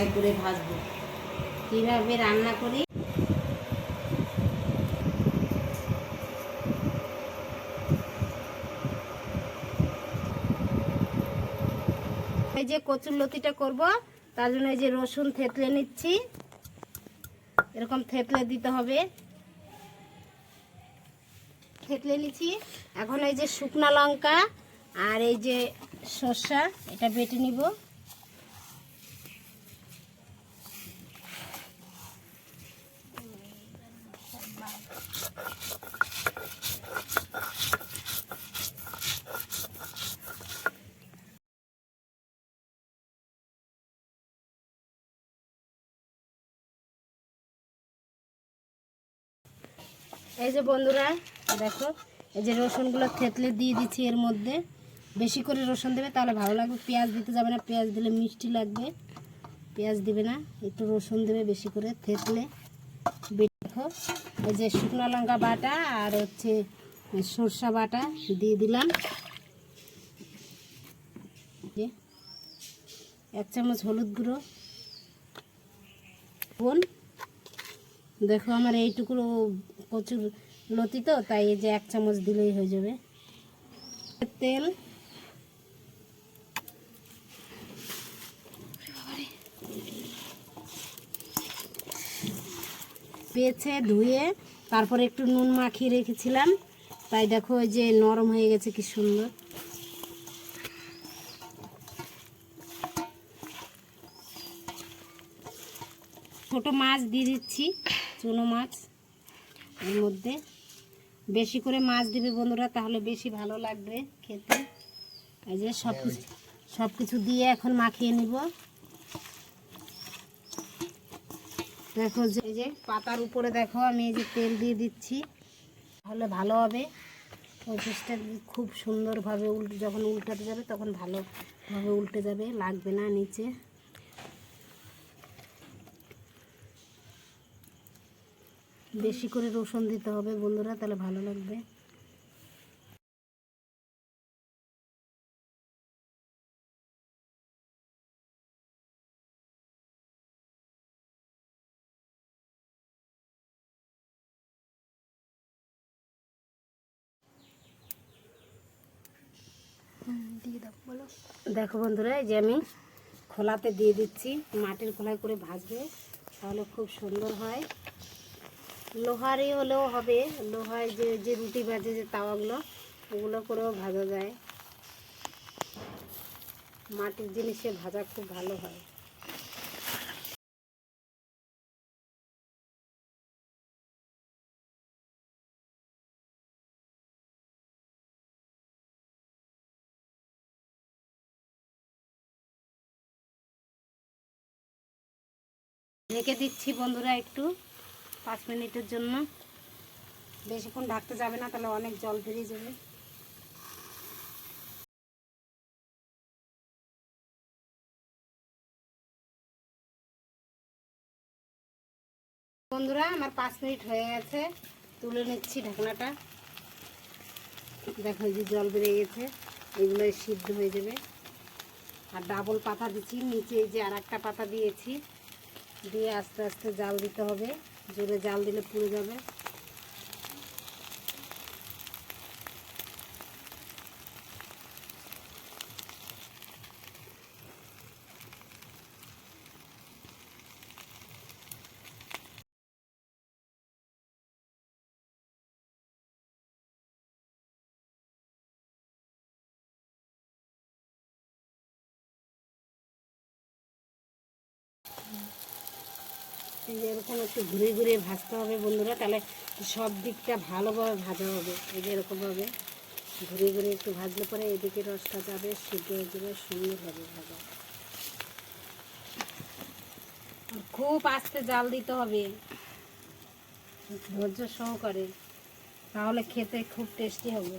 Fry করে ভাজবো। কীভাবে রান্না করি? এই যে কচুর লতিটা করব, তার জন্য এই যে রসুন থেতলে নিচ্ছি। এরকম থেতলে দিতে হবে। থেতলে নিচ্ছি। এখন এই যে শুকনা লঙ্কা আর এই যে শসা এটা বেটে নিব। এই যে বন্ধুরা, দেখো, এই যে রসুনগুলো থেতলে দিয়ে দিচ্ছি এর মধ্যে। বেশি করে রসুন দেবে, তাহলে ভালো লাগবে। পেঁয়াজ দিতে যাবে না, পেঁয়াজ দিলে মিষ্টি লাগবে। পেঁয়াজ দিবে না, একটু রসুন দেবে বেশি করে থেতলে। দেখো, এই যে শুকনো লঙ্কা বাটা আর হচ্ছে সরষা বাটা দিয়ে দিলাম। এক চামচ হলুদ গুঁড়ো। বোন দেখো আমার এইটুকু প্রচুর লতি তো, তাই এই যে এক চামচ দিলেই হয়ে যাবে। তেল। পেছে ধুয়ে, তারপরে একটু নুন মাখিয়ে রেখেছিলাম। তাই দেখো ওই যে নরম হয়ে গেছে, কি সুন্দর। ছোট মাছ দিয়ে দিচ্ছি। চুনো মাছ এর মধ্যে। বেশি করে মাছ দিবে বন্ধুরা তাহলে বেশি ভালো লাগবে খেতে। এই যে সব কিছু সব কিছু দিয়ে এখন মাখিয়ে নিব। দেখো যে এই যে পাতার উপরে দেখো আমি এই যে তেল দিয়ে দিচ্ছি। তাহলে ভালো হবে। পঁচিশটা খুব সুন্দরভাবে উল্টে যখন উল্টাতে যাবে তখন ভালোভাবে উল্টে যাবে লাগবে না নিচে। বেশি করে রসুন দিতে হবে, বন্ধুরা, তাহলে ভালো লাগবে। দেখো বন্ধুরা, এই যে আমি খোলাতে দিয়ে দিচ্ছি, মাটির খোলায় করে ভাজবে, তাহলে খুব সুন্দর হয়। লোহারই হলেও হবে। লোহার যে যে রুটি ভাজে যে তাওয়াগুলো, ওগুলো করেও ভাজা যায়। মাটির জিনিসে ভাজা খুব ভালো হয়। ঢেকে দিচ্ছি বন্ধুরা একটু। পাঁচ মিনিটের জন্য। বেশিক্ষণ ঢাকতে যাবে না, তাহলে অনেক জল বেরিয়ে যাবে। বন্ধুরা, আমার পাঁচ মিনিট হয়ে গেছে। তুলে নিচ্ছি ঢাকনাটা। দেখো যে জল বেরিয়ে গেছে, এগুলো সিদ্ধ হয়ে যাবে। আর ডাবল পাতা দিচ্ছি, নিচে যে আর পাতা দিয়েছি। দিয়ে আস্তে আস্তে জাল দিতে হবে। জোরে জাল দিলে পুড়ে যাবে। এরকম একটু ঘুরে ঘুরে ভাজতে হবে বন্ধুরা, তাহলে সব দিকটা ভালোভাবে ভাজা হবে। এই যে এরকমভাবে ঘুরে ঘুরে একটু ভাজলে পরে এদিকে রসটা যাবে সিদ্ধ হয়ে যাবে সুন্দর হবে ভাজা খুব আস্তে জাল দিতে হবে, ধৈর্য সহকারে, তাহলে খেতে খুব টেস্টি হবে।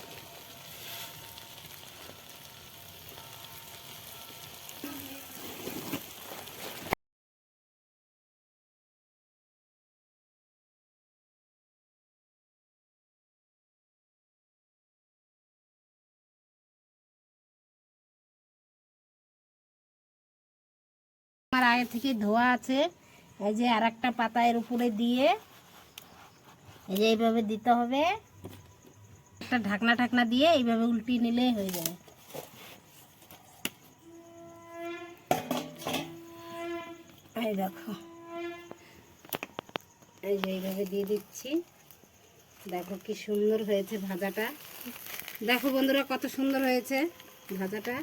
আমার আগে থেকে ধোয়া আছে। এই যে আর একটা পাতা এর উপরে দিয়ে এই যে এইভাবে দিতে হবে। একটা ঢাকনা ঢাকনা দিয়ে এইভাবে উল্টি নিলেই হয়ে যাবে। এই দেখো। এই যে এইভাবে দিয়ে দিচ্ছি। দেখো কি সুন্দর হয়েছে ভাজাটা। দেখো বন্ধুরা কত সুন্দর হয়েছে ভাজাটা।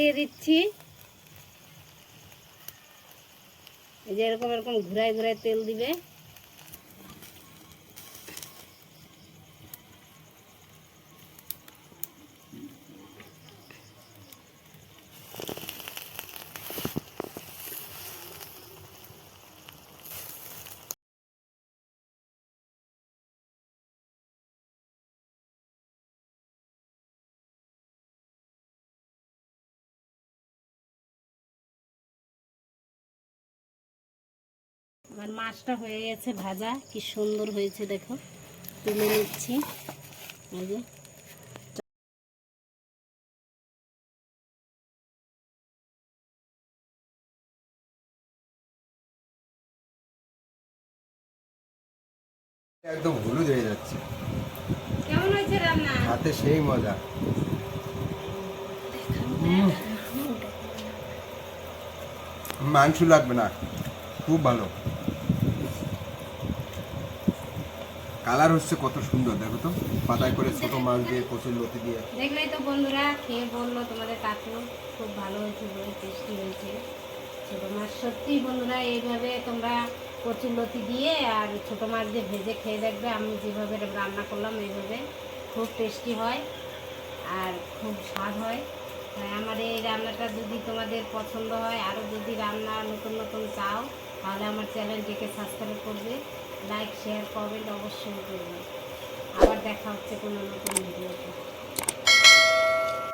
দিয়ে দিচ্ছি। এই যে এরকম এরকম ঘুরায় ঘুরায় তেল দিবে। আমার মাছটা হয়ে গেছে ভাজা। কি সুন্দর হয়েছে দেখো। তুলে নিচ্ছি। এই যে। একদম হলুদ হয়ে যাচ্ছে। কেমন হয়েছে রান্না? হাতে সেই মজা। মাংস লাগবে না। খুব ভালো। কালার হচ্ছে কত সুন্দর, দেখো তো। পাতায় করে ছোট মাছ দিয়ে, কচুর লতি দিয়ে। দেখলেই তো বন্ধুরা, খেয়ে বলল তোমাদের কাকু, খুব ভালো হয়েছে বলে, টেস্টি হয়েছে। ছোটো মাছ সত্যি বন্ধুরা, এইভাবে তোমরা কচুর লতি দিয়ে আর ছোটো মাছ দিয়ে ভেজে খেয়ে দেখবে, আমি যেভাবে রান্না করলাম, এইভাবে খুব টেস্টি হয় আর খুব স্বাদ হয়। তাই আমার এই রান্নাটা যদি তোমাদের পছন্দ হয়, আরও যদি রান্না নতুন নতুন চাও, তাহলে আমার চ্যানেলটিকে সাবস্ক্রাইব করবে। লাইক শেয়ার কমেন্ট অবশ্যই করবেন। আবার দেখা হচ্ছে কোনো নতুন ভিডিওতে